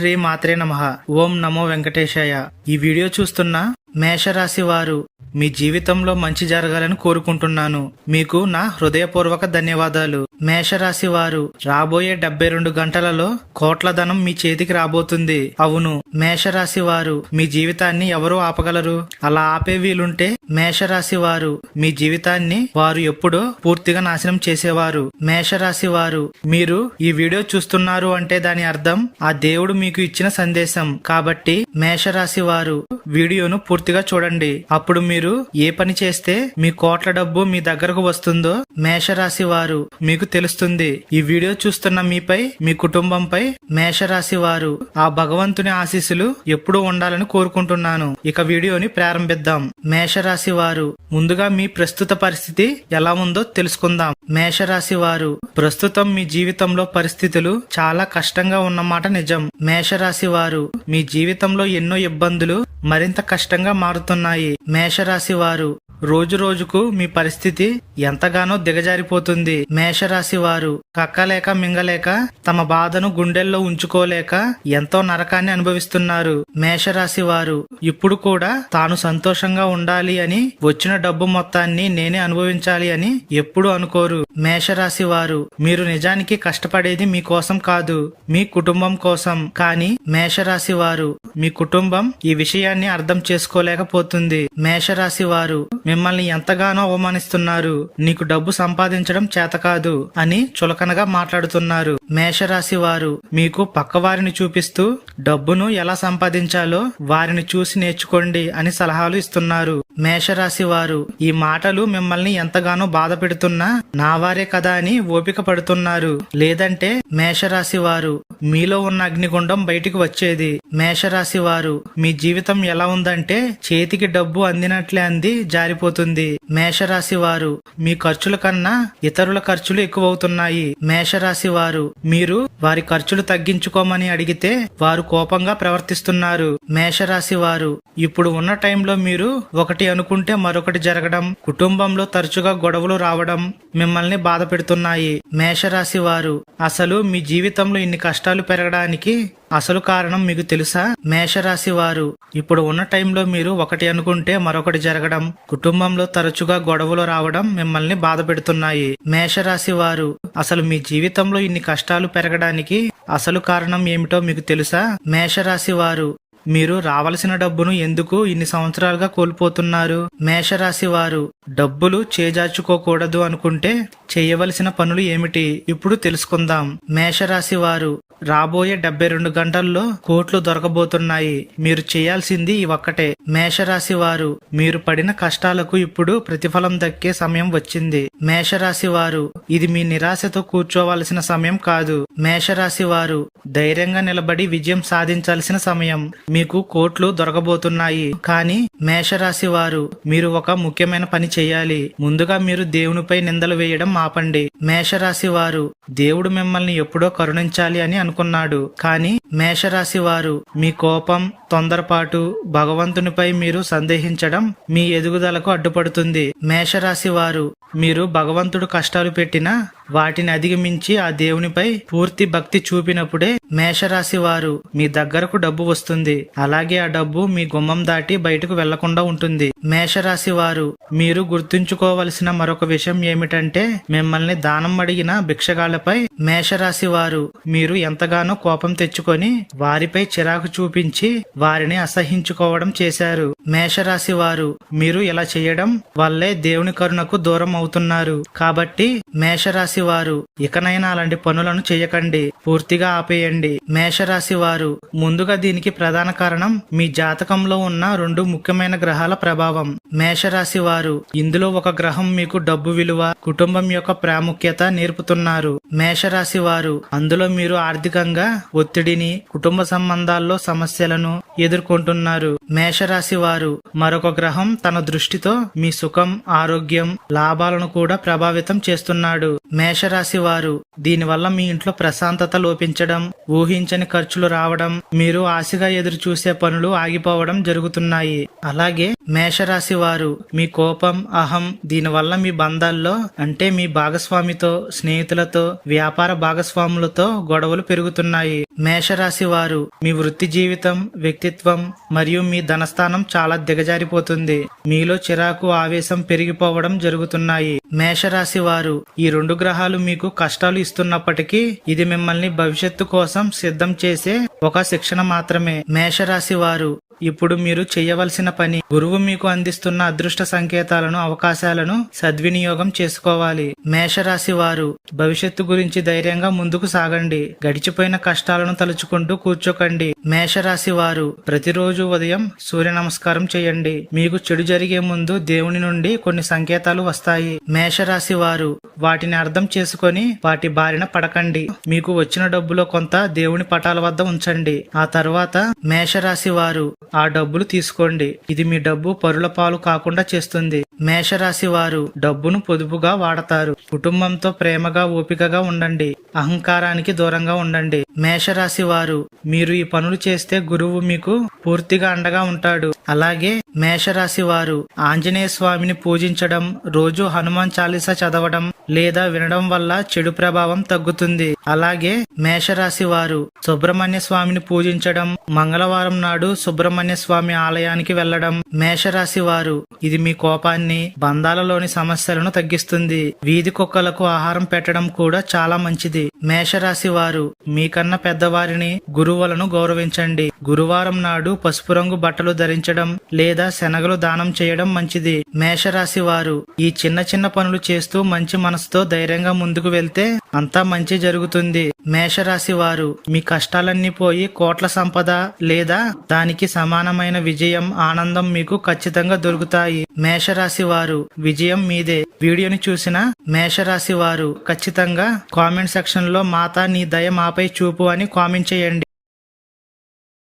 శ్రీ మాత్రే నమ. ఓం నమో వెంకటేశాయ. ఈ వీడియో చూస్తున్న మేషరాశి వారు మీ జీవితంలో మంచి జరగాలని కోరుకుంటున్నాను. మీకు నా హృదయపూర్వక ధన్యవాదాలు. మేషరాశి వారు రాబోయే డెబ్బై రెండు గంటలలో కోట్ల ధనం మీ చేతికి రాబోతుంది. అవును మేషరాశి వారు మీ జీవితాన్ని ఎవరు ఆపగలరు? అలా ఆపే వీలుంటే మేషరాశి వారు మీ జీవితాన్ని వారు ఎప్పుడో పూర్తిగా నాశనం చేసేవారు. మేషరాశి వారు మీరు ఈ వీడియో చూస్తున్నారు అంటే దాని అర్థం ఆ దేవుడు మీకు ఇచ్చిన సందేశం. కాబట్టి మేషరాశి వారు వీడియోను పూర్తిగా చూడండి. అప్పుడు మీరు ఏ పని చేస్తే మీ కోట్ల డబ్బు మీ దగ్గరకు వస్తుందో మేషరాశి వారు మీకు తెలుస్తుంది. ఈ వీడియో చూస్తున్న మీపై మీ కుటుంబంపై మేషరాశి వారు ఆ భగవంతుని ఆశీస్సులు ఎప్పుడూ ఉండాలని కోరుకుంటున్నాను. ఇక వీడియోని ప్రారంభిద్దాం. మేషరాశి వారు ముందుగా మీ ప్రస్తుత పరిస్థితి ఎలా ఉందో తెలుసుకుందాం. మేషరాశి వారు ప్రస్తుతం మీ జీవితంలో పరిస్థితులు చాలా కష్టంగా ఉన్నమాట నిజం. మేషరాశి వారు మీ జీవితంలో ఎన్నో ఇబ్బందులు మరింత కష్టంగా మారుతున్నాయి. మేషరాశి వారు రోజు రోజుకు మీ పరిస్థితి ఎంతగానో దిగజారిపోతుంది. మేషరాశి వారు కక్కలేక మింగలేక తమ బాధను గుండెల్లో ఉంచుకోలేక ఎంతో నరకాన్ని అనుభవిస్తున్నారు. మేషరాశి వారు ఇప్పుడు కూడా తాను సంతోషంగా ఉండాలి అని వచ్చిన డబ్బు మొత్తాన్ని నేనే అనుభవించాలి అని ఎప్పుడు అనుకోరు. మేషరాశి వారు మీరు నిజానికి కష్టపడేది మీకోసం కాదు మీ కుటుంబం కోసం. కానీ మేషరాశి వారు మీ కుటుంబం ఈ విషయాన్ని అర్థం చేసుకోలేకపోతుంది. మేషరాశి వారు మిమ్మల్ని ఎంతగానో అవమానిస్తున్నారు. నీకు డబ్బు సంపాదించడం చేతకాదు అని చులకనగా మాట్లాడుతున్నారు. మేషరాశి వారు మీకు పక్కవారిని చూపిస్తూ డబ్బును ఎలా సంపాదించాలో వారిని చూసి నేర్చుకోండి అని సలహాలు ఇస్తున్నారు. మేషరాశి వారు ఈ మాటలు మిమ్మల్ని ఎంతగానో బాధ పెడుతున్నా నా వారే కదా అని ఓపిక పడుతున్నారు. లేదంటే మేషరాశి వారు మీలో ఉన్న అగ్నిగుండం బయటికి వచ్చేది. మేషరాశి వారు మీ జీవితం ఎలా ఉందంటే చేతికి డబ్బు అందినట్లే అంది జారిపోతుంది. మేషరాశి వారు మీ ఖర్చుల కన్నా ఇతరుల ఖర్చులు ఎక్కువవుతున్నాయి. మేషరాశి వారు మీరు వారి ఖర్చులు తగ్గించుకోమని అడిగితే వారు కోపంగా ప్రవర్తిస్తున్నారు. మేషరాశి వారు ఇప్పుడు ఉన్న టైంలో మీరు ఒకటి అనుకుంటే మరొకటి జరగడం కుటుంబంలో తరచుగా గొడవలు రావడం మిమ్మల్ని బాధ పెడుతున్నాయి. మేషరాశి వారు అసలు మీ జీవితంలో ఇన్ని కష్టాలు పెరగడానికి అసలు కారణం మీకు తెలుసా? మేషరాశి వారు ఇప్పుడు ఉన్న టైంలో మీరు ఒకటి అనుకుంటే మరొకటి జరగడం కుటుంబంలో తరచుగా గొడవలు రావడం మిమ్మల్ని బాధ పెడుతున్నాయి. మేషరాశి వారు అసలు మీ జీవితంలో ఇన్ని కష్టాలు పెరగడానికి అసలు కారణం ఏమిటో మీకు తెలుసా? మేషరాశి వారు మీరు రావలసిన డబ్బును ఎందుకు ఇన్ని సంవత్సరాలుగా కోల్పోతున్నారు? మేషరాశి వారు డబ్బులు చేజార్చుకోకూడదు అనుకుంటే చేయవలసిన పనులు ఏమిటి? ఇప్పుడు తెలుసుకుందాం. మేషరాశి వారు రాబోయే డెబ్బై రెండు గంటల్లో కోట్లు దొరకబోతున్నాయి. మీరు చేయాల్సింది ఈ ఒక్కటే. మేషరాశి వారు మీరు పడిన కష్టాలకు ఇప్పుడు ప్రతిఫలం దక్కే సమయం వచ్చింది. మేషరాశి వారు ఇది మీ నిరాశతో కూర్చోవలసిన సమయం కాదు. మేషరాశి వారు ధైర్యంగా నిలబడి విజయం సాధించాల్సిన సమయం. మీకు కోట్లు దొరకబోతున్నాయి. కానీ మేషరాశి వారు మీరు ఒక ముఖ్యమైన పని చేయాలి. ముందుగా మీరు దేవునిపై నిందలు వేయడం ఆపండి. మేషరాశి వారు దేవుడు మిమ్మల్ని ఎప్పుడో కరుణించాలి అని అనుకున్నాడు. కానీ మేషరాశి వారు మీ కోపం తొందరపాటు భగవంతునిపై మీరు సందేహించడం మీ ఎదుగుదలకు అడ్డుపడుతుంది. మేషరాశి వారు మీరు భగవంతుడు కష్టాలు పెట్టినా వాటిని అధిగమించి ఆ దేవునిపై పూర్తి భక్తి చూపినప్పుడే మేషరాశి వారు మీ దగ్గరకు డబ్బు వస్తుంది. అలాగే ఆ డబ్బు మీ గుమ్మం దాటి బయటకు వెళ్ళకుండా ఉంటుంది. మేషరాశి వారు మీరు గుర్తుంచుకోవలసిన మరొక విషయం ఏమిటంటే మిమ్మల్ని దానం అడిగిన భిక్షగాళ్ళపై మేషరాశి వారు మీరు ఎంతగానో కోపం తెచ్చుకొని వారిపై చిరాకు చూపించి వారిని అసహించుకోవడం చేశారు. మేషరాశి వారు మీరు ఇలా చేయడం వల్లే దేవుని కరుణకు దూరం అవుతున్నారు. కాబట్టి మేషరాశి వారు ఇకనైనా అలాంటి పనులను చేయకండి. పూర్తిగా ఆపేయండి. మేషరాశి వారు ముందుగా దీనికి ప్రధాన కారణం మీ జాతకంలో ఉన్న రెండు ముఖ్యమైన గ్రహాల ప్రభావం. మేషరాశి వారు ఇందులో ఒక గ్రహం మీకు డబ్బు విలువ కుటుంబం యొక్క ప్రాముఖ్యత నేర్పుతున్నారు. మేషరాశి వారు అందులో మీరు ఆర్థికంగా ఒత్తిడిని కుటుంబ సంబంధాల్లో సమస్యలను ఎదుర్కొంటున్నారు. మేషరాశి వారు మరొక గ్రహం తన దృష్టితో మీ సుఖం ఆరోగ్యం లాభాలను కూడా ప్రభావితం చేస్తున్నాడు. మేషరాశి వారు దీనివల్ల మీ ఇంట్లో ప్రశాంతత లోపించడం ఊహించని ఖర్చులు రావడం మీరు ఆశగా ఎదురు చూసే పనులు ఆగిపోవడం జరుగుతున్నాయి. అలాగే మేషరాశి వారు మీ కోపం అహం దీనివల్ల మీ బంధాల్లో అంటే మీ భాగస్వామితో స్నేహితులతో వ్యాపార భాగస్వాములతో గొడవలు పెరుగుతున్నాయి. మేషరాశి వారు మీ వృత్తి జీవితం వ్యక్తిత్వం మరియు మీ ధనస్థానం చాలా దిగజారిపోతుంది. మీలో చిరాకు ఆవేశం పెరిగిపోవడం జరుగుతున్నాయి. మేషరాశి వారు ఈ రెండు గ్రహాలు మీకు కష్టాలు ఇస్తున్నప్పటికీ ఇది మిమ్మల్ని భవిష్యత్తు కోసం సిద్ధం చేసే ఒక శిక్షణ మాత్రమే. మేషరాశి వారు ఇప్పుడు మీరు చేయవలసిన పని. గురువు మీకు అందిస్తున్న అదృష్ట సంకేతాలను అవకాశాలను సద్వినియోగం చేసుకోవాలి. మేషరాశి వారు భవిష్యత్తు గురించి ధైర్యంగా ముందుకు సాగండి. గడిచిపోయిన కష్టాలను తలుచుకుంటూ కూర్చోకండి. మేషరాశి వారు ప్రతిరోజు ఉదయం సూర్య నమస్కారం చేయండి. మీకు చెడు జరిగే ముందు దేవుని నుండి కొన్ని సంకేతాలు వస్తాయి. మేషరాశి వారు వాటిని అర్థం చేసుకొని వాటి బారిన పడకండి. మీకు వచ్చిన డబ్బులో కొంత దేవుని పటాల వద్ద ఉంచండి. ఆ తర్వాత మేషరాశి వారు ఆ డబ్బులు తీసుకోండి. ఇది మీ డబ్బు పరుల పాలు కాకుండా చేస్తుంది. మేషరాశి వారు డబ్బును పొదుపుగా వాడతారు. కుటుంబంతో ప్రేమగా ఓపికగా ఉండండి. అహంకారానికి దూరంగా ఉండండి. మేషరాశి వారు మీరు ఈ పనులు చేస్తే గురువు మీకు పూర్తిగా అండగా ఉంటాడు. అలాగే మేషరాశి వారు ఆంజనేయ స్వామిని పూజించడం రోజు హనుమాన్ చాలీసా చదవడం లేదా వినడం వల్ల చెడు ప్రభావం తగ్గుతుంది. అలాగే మేషరాశి వారు సుబ్రహ్మణ్య స్వామిని పూజించడం మంగళవారం నాడు సుబ్రహ్మణ్య స్వామి ఆలయానికి వెళ్ళడం మేషరాశి వారు ఇది మీ కోపాన్ని బంధాలలోని సమస్యలను తగ్గిస్తుంది. వీధి కుక్కలకు ఆహారం పెట్టడం కూడా చాలా మంచిది. మేషరాశి వారు మీకన్నా పెద్దవారిని గురువులను గౌరవించండి. గురువారం నాడు పసుపు రంగు బట్టలు ధరించడం లేదా శనగలు దానం చేయడం మంచిది. మేషరాశి వారు ఈ చిన్న చిన్న పనులు చేస్తూ మంచి మనసుతో ధైర్యంగా ముందుకు వెళ్తే అంతా మంచి జరుగుతుంది. మేషరాశి వారు మీ కష్టాలన్నీ పోయి కోట్ల సంపద లేదా దానికి సమానమైన విజయం ఆనందం మీకు ఖచ్చితంగా దొరుకుతాయి. మేషరాశి వారు విజయం మీదే. వీడియోని చూసిన మేషరాశి వారు ఖచ్చితంగా కామెంట్ సెక్షన్లో మాతా నీ దయ మాపై చూపు అని కామెంట్ చేయండి.